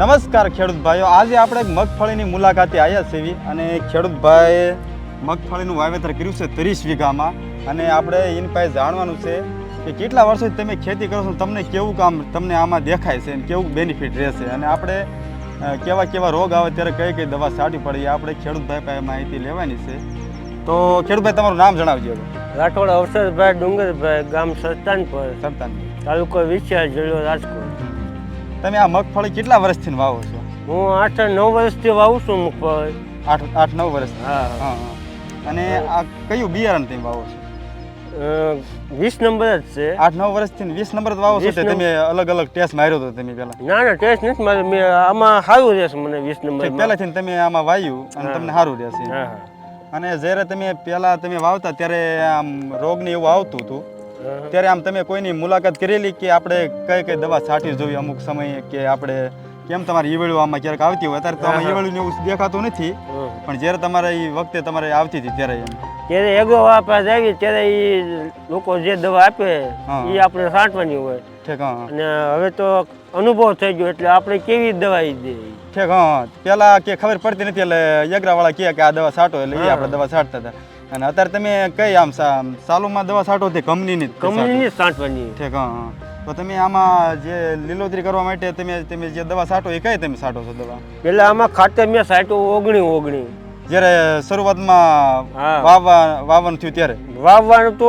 નમસ્કાર ખેડૂત ભાઈઓ. આજે આપણે મગફળીની મુલાકાતે આવ્યા છીએ અને ખેડૂત ભાઈએ મગફળીનું વાવેતર કર્યું છે ત્રીસ વીઘામાં. અને આપણે એની પાસે જાણવાનું છે કે કેટલા વર્ષોથી તમે ખેતી કરો છો તમને કેવું કામ તમને આમાં દેખાય છે અને કેવું બેનિફિટ રહેશે. અને આપણે કેવા કેવા રોગ આવે ત્યારે કઈ કઈ દવા સાટી પડે આપણે ખેડૂતભાઈ પાસે માહિતી લેવાની છે. તો ખેડૂતભાઈ તમારું નામ જણાવજો રાઠોડ અવસરભાઈ ડુંગરભાઈ ગામ સરતાનપુર. સરતાન તાલુકો વિછિયા જિલ્લો રાજકોટ. તમે આ મગફળી કેટલા વર્ષથી વાવો છો? હું આઠ નવ વર્ષથી વાવું છું મગફળી. આઠ આઠ નવ વર્ષ. હા. અને આ કયું બિયારણ તમે વાવો છો? વીસ નંબર જ છે. આઠ નવ વર્ષથી વીસ નંબર જ વાવો છો તમે અલગ અલગ ટેસ્ટ માર્યો હતો તમે પેલા ના ના ટેસ્ટ નથી મારે મેં આમાં સારું રહેશે મને વીસ નંબર પહેલાથી તમે આમાં વાયું અને તમને સારું રહેશે. અને જ્યારે તમે પહેલા તમે વાવતા ત્યારે આમ રોગ ને એવું આવતું હતું. ત્યારે આમ તમે કોઈની મુલાકાત કરેલી કે આપણે કઈ કઈ દવા છાંટવી જોઈએ અમુક સમયે કે આપણે કેમ તમારે ઈવળ્યું આમાં ક્યારેક આવતી હોય? અત્યારે તો ને એવું દેખાતું નથી પણ જ્યારે તમારે એ વખતે તમારે આવતી હતી ત્યારે એમ. ત્યારે એગો વાપરા જાવી ત્યારે એ લોકો જે દવા આપે એ આપણે છાંટવાની હોય. ઠીક અને હવે તો અનુભવ થઈ ગયો એટલે આપણે કેવી દવા દે? ઠીક હા. પેલા કે ખબર પડતી નથી એટલે યગરાવાળા વાળા કે આ દવા છાંટો એટલે એ. આપણે દવા છાંટતા હતા. અને અત્યારે તમે કઈ આમ સાલુમાં દવા છાંટો તે કંપનીની કંપનીની છાંટવાની. ઠીક હા તો તમે આમાં જે લીલોતરી કરવા માટે તમે તમે જે દવા છાંટો એ કઈ તમે છાંટો છો દવા? પેલા આમાં ખાતર મેં છાંટો ઓગણી ઓગણી. જ્યારે શરૂઆતમાં વાવવા વાવવાનું થયું ત્યારે? વાવવાનું તો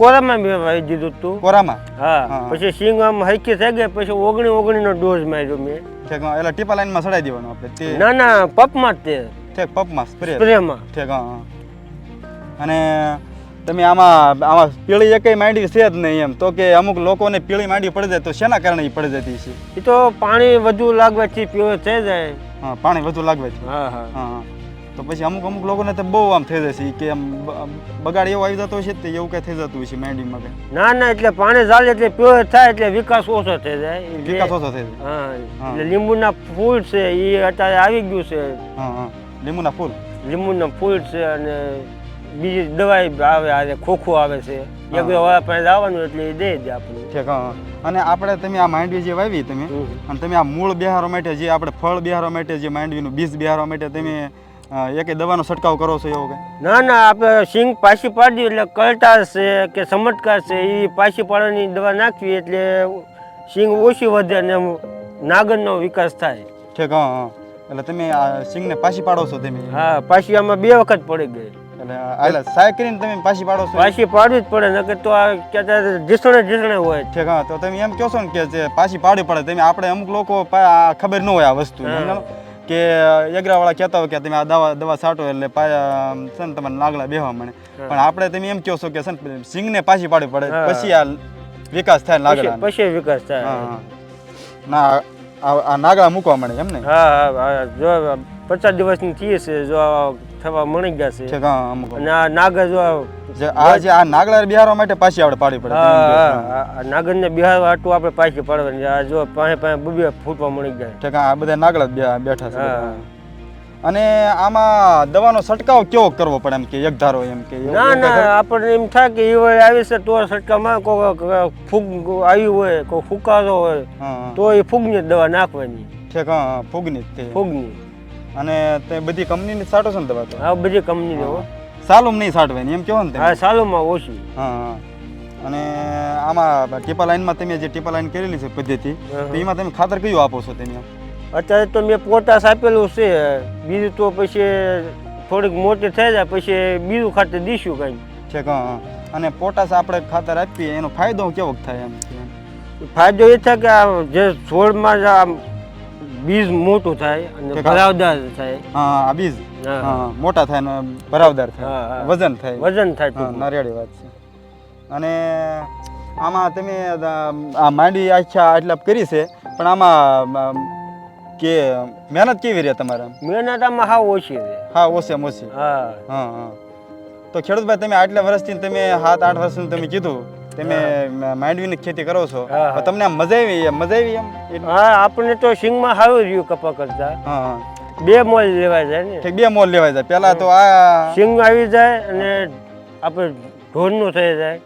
કોરામાં મેં વાવી દીધું હતું. કોરામાં? હા. પછી સિંગ આમ હૈકી થઈ ગયા પછી ઓગણી ઓગણી નો ડોઝ માર્યો મેં. ઠીક એટલે ટીપા લાઈનમાં સડાઈ દેવાનું આપણે. ના ના પપમાં જ તે. ઠીક પંપમાં સ્પ્રેમાં. ઠીક હા. અને તમે આમાં આમાં પીળી એકે માંડી છે જ નહીં એમ. તો કે અમુક લોકોને પીળી માંડી પડી જાય તો શેના કારણે એ પડી જતી છે? એ તો પાણી વધુ લાગવાથી પીળો થઈ જાય. હા પાણી વધુ લાગવે છે હા. હા હા. તો પછી અમુક અમુક લોકોને તો બહુ આમ થઈ જશે કે આમ બગાડ એવો આવી જતો છે તે એવું કઈ થઈ જતું છે માંડીમાં કઈ? ના ના એટલે પાણી ચાલે એટલે પીળો થાય એટલે વિકાસ ઓછો થઈ જાય. વિકાસ ઓછો થઈ જાય. હા હા. એટલે લીંબુના ફૂલ છે એ અત્યારે આવી ગયું છે. હા હા. લીંબુના ફૂલ? લીંબુના ફૂલ છે અને બીજી દવાઈ આવે આવે ખોખું આવે છે. બે પાસે આવવાનું એટલે એ દે દે આપણને ઠીક અને આપણે તમે આ માંડવી જે વાવી તમે અને તમે આ મૂળ બિહારવા માટે જે આપણે ફળ બિહારવા માટે જે માંડવીનું બીજ બિહારવા માટે તમે એક દવાનો છંટકાવ કરો છો એવો કઈ? ના ના આપણે સિંગ પાછી પાડી એટલે કલટા છે કે સમટકાર છે એ પાછી પાડવાની દવા નાખવી એટલે સિંગ ઓછી વધે અને નાગરનો વિકાસ થાય. ઠીક હા હા. એટલે તમે આ સિંગને પાછી પાડો છો તમે? હા પાછી આમાં બે વખત પડી ગઈ. એટલે આલા તમે પાછી પાડો છો. પાછી પાડવી જ પડે નકર તો આ ક્યાં જીસણે જીસણે હોય. ઠીક હા તો તમે એમ કહો છો ને કે જે પાછી પાડવી પડે તમે આપણે અમુક લોકો આ ખબર ન હોય આ વસ્તુ? કે યગરાવાળા કહેતા હોય કે તમે આ દવા દવા છાંટો એટલે પાયા છે ને તમારે નાગલા બેહવા મળે પણ આપણે તમે એમ કહો છો કે છે ને સિંગને પાછી પાડવી પડે પછી આ વિકાસ થાય નાગલા પછી વિકાસ થાય. ના આ નાગલા મૂકવા મળે એમ ને હા હા જો પચાસ દિવસની થઈ છે જો આ થવા મળી ગયા છે. અને આ નાગર જો આ જે આ નાગલા બિહારવા માટે પાછી આપણે પાડવી પડે. છો. નાગરને બિહાર આટલું આપણે પાછી પાડવાની. આ જો પાસે પાસે બબે ફૂટવા મળી ગયા. છે આ બધા નાગલા બેઠા છે અને આમાં દવાનો છંટકાવ કેવો કરવો પડે એમ કે એક ધારો એમ કે ના ના આપણને એમ થાય કે ઈવળ આવી છે તો છંટકાવમાં કોઈ ફૂગ આવી હોય કોઈ ફૂકારો હોય. તો એ ફૂગની દવા નાખવાની. ઠીક હા ફૂગની ફૂગની. અને તે બધી કંપનીની સાટો છે ને દવા તો? આ બધી કંપની હો. સાલુમ નહીં છાંટવાની એમ કેવો ને તમે. હા સાલોમાં ઓછી. હા હા. અને આમાં ટીપા લાઈનમાં તમે જે ટીપા લાઈન કરેલી છે પદ્ધતિ હા, તો એમાં તમે ખાતર કયું આપો છો તમે અત્યારે તો મેં પોટાશ આપેલું છે. બીજું તો પછી થોડીક મોટી થઈ જાય પછી બીજું ખાતર દઈશું કાંઈ. છે હા હા. અને પોટાશ આપણે ખાતર આપીએ એનો ફાયદો કેવો થાય એમ? ફાયદો એ થાય કે આ જે છોડમાં જ આમ બીજ મોટું થાય અને ભરાવદાર થાય. હા આ બીજ. હા. મોટા થાય ને ભરાવદાર થાય. હા. વજન થાય. વજન થાય નારિયેળી વાત છે. અને આમાં તમે આ- માંડી આખા એટલે કરી છે પણ આમાં કે મહેનત કેવી રહે તમારે? મહેનત આમાં હા ઓછી રહે. હા ઓછે ઓછી. હા. હા હા. તો ખેડૂતભાઈ તમે આટલા વર્ષથી તમે સાત આઠ વર્ષથી તમે કીધું તમે માંડવીની ખેતી કરો છો. તો તમને મજા આવી મજા આવી એમ? હા આપણને તો સિંગમાં સારું રહ્યું કપા કરતા. હા બે મોલ લેવાય જાય ને. બે મોલ લેવાય જાય. પેલા તો આ સિંગ આવી જાય અને આપણે ઢોરનું થઈ જાય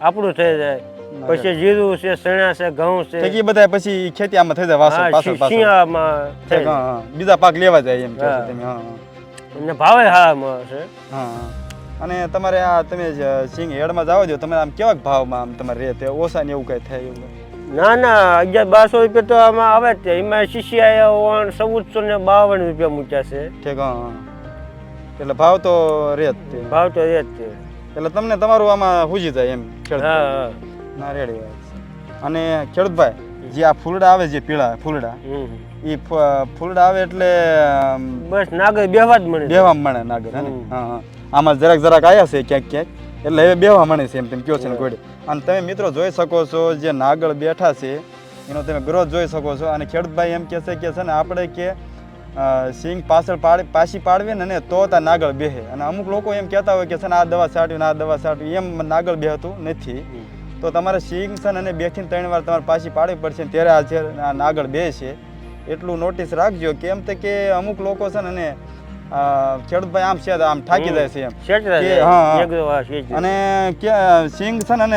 આપણું થઈ જાય. પછી જીરું છે સણા છે ઘઉં છે. એ બધા પછી ખેતી આમાં થઈ જાય વાસણ પાછળ પાછળ. બીજા પાક લેવા જાય એમ તમે હા. અને ભાવે હા છે. હા. અને તમારે આ તમે સિંગ હેડમાં જાવ છો તમે આમ કેવા ભાવમાં આમ તમારે રહે તે ઓછા ને એવું કઈ થાય એવું ના ના અગિયાર બારસો રૂપિયા તો આમાં આવે જ છે એમાં શીશિયા ચૌદસો ને બાવન રૂપિયા મૂક્યા છે. ઠીક હા. એટલે ભાવ તો રહે જ તે. ભાવ તો એ જ છે એટલે તમને તમારું આમાં હુજી જાય એમ ખેડૂત. ના રેડી વાત અને ખેડૂતભાઈ જે આ ફૂલડા આવે છે પીળા ફૂલડા. એ ફૂલડા આવે એટલે બસ નાગર બેવા જ મળે. બેવા મળે નાગર હા હા. આમાં જરાક જરાક આવ્યા છે ક્યાંક ક્યાંક. એટલે હવે બેવા મળે છે એમ તેમ કયો છે ને કોઈ અને તમે મિત્રો જોઈ શકો છો જે નાગળ બેઠા છે, એનો તમે ગ્રોથ જોઈ શકો છો. અને ખેડૂતભાઈ એમ કહે છે કે છે ને, આપણે કે સિંગ પાછળ પાડી, પાછી પાડવી ને તો ત્યાં નાગળ બેહે. અને અમુક લોકો એમ કહેતા હોય કે છે ને, આ દવા છાંટવી ને, આ દવા છાંટ્યું. એમ નાગળ બેહતું નથી. તો તમારે સિંગ છે ને અને બેથી ત્રણ વાર તમારે પાછી પાડવી પડશે ત્યારે આ છે આ નાગળ બે છે. એટલું નોટિસ રાખજો. કેમ તે કે અમુક લોકો છે ને ખેડૂતભાઈ આમ છે આમ થાકી જાય છે એમ. છે. હા. અને કે સિંગ છે ને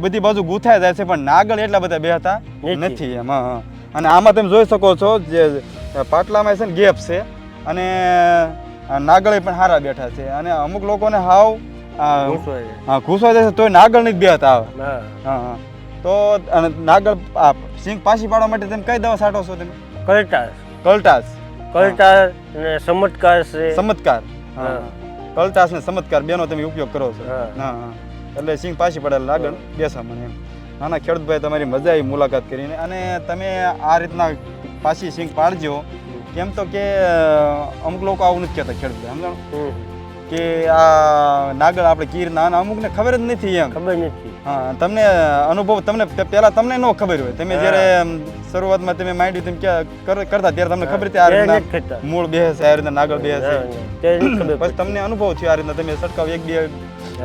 બધી બાજુ ગૂંથાઈ જાય છે પણ નાગળ એટલા બધા બેહતા નથી. એમ હા. અને આમાં તમે જોઈ શકો છો જે પાટલામાં છે ને ગેપ છે. અને નાગળે પણ સારા બેઠા છે. અને અમુક લોકોને હાવ આ, ઘૂંસવાય છે. હા ઘૂસવા જાય છે તોય નાગળ નહીં જ બેહતા આવે. હા. તો અને નાગળ આ સિંગ પાછી પાડવા માટે તમે કઈ દવા છાંટો છો તમે? કલટાસ. કલટાસ. કલટાર અને ચમત્કાર છે. ચમત્કાર હા. હા. ને ચમત્કાર બેનો તમે ઉપયોગ કરો છો. હા. એટલે સિંહ પાછી પડેલા લાગણ બેસા મને એમ. નાના ખેડૂતભાઈ તમારી મજા આવી મુલાકાત કરીને. અને તમે આ રીતના પાછી સિંગ પાડજો. કેમ તો કે અમુક લોકો આવું નથી કહેતા ખેડૂતભાઈ સમજાણું? કે આ નાગળ આપણે કીરના અને અમુકને ખબર જ નથી એમ. ખબર નથી. હા તમને અનુભવ તમને પહેલા તમને ન ખબર હોય. તમે જ્યારે શરૂઆતમાં તમે માંડ્યું તેમ ક્યાં કરતા ત્યારે તમને ખબર હતી આ રીતના મૂળ બેસે છે આ રીતના નાગળ બેસે છે. પછી તમને અનુભવ થયો આ રીતના તમે સટકાવ એક બે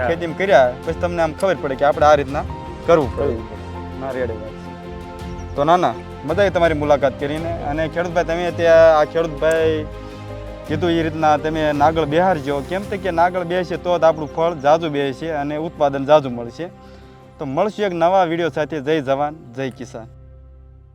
ખેતી કર્યા પછી તમને આમ ખબર પડે કે આપણે આ રીતના કરવું પડે. ના રેડી તો ના ના મજા તમારી મુલાકાત કરીને અને ખેડૂતભાઈ તમે ત્યાં આ ખેડૂતભાઈ કીધું એ રીતના તમે નાગળ બિહારજો. કેમ કે નાગળ બેસે તો જ આપણું ફળ જાજુ બેસે અને ઉત્પાદન જાજુ મળશે. તો મળશું એક નવા વીડિયો સાથે. જય જવાન જય કિસાન.